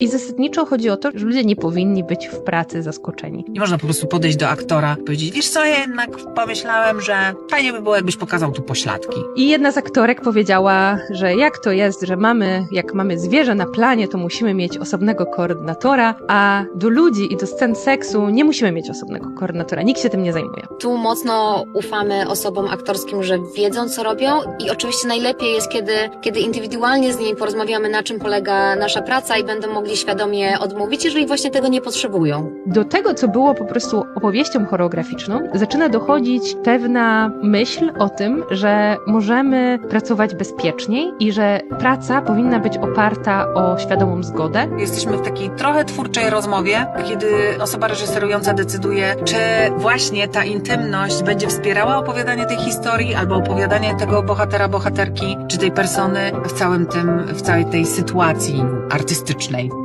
I zasadniczo chodzi o to, że ludzie nie powinni być w pracy zaskoczeni. Nie można po prostu podejść do aktora i powiedzieć, wiesz co, ja jednak pomyślałem, że fajnie by było, jakbyś pokazał tu pośladki. I jedna z aktorek powiedziała, że jak to jest, że mamy, jak mamy zwierzę na planie, to musimy mieć osobnego koordynatora, a do ludzi i do scen seksu nie musimy mieć osobnego koordynatora. Nikt się tym nie zajmuje. Tu mocno ufamy osobom aktorskim, że wiedzą, co robią i oczywiście najlepiej jest, kiedy, kiedy indywidualnie z nimi porozmawiamy, na czym polega nasza praca i będą mogli świadomie odmówić, jeżeli właśnie tego nie potrzebują. Do tego, co było po prostu opowieścią choreograficzną, zaczyna dochodzić pewna myśl o tym, że możemy pracować bezpieczniej i że praca powinna być oparta o świadomą zgodę. Jesteśmy w takiej trochę twórczej rozmowie, kiedy osoba reżyserująca decyduje, czy właśnie ta intymność będzie wspierała opowiadanie tej historii albo opowiadanie tego bohatera, bohaterki, czy tej persony w całym tym, w całej tej sytuacji artystycznej.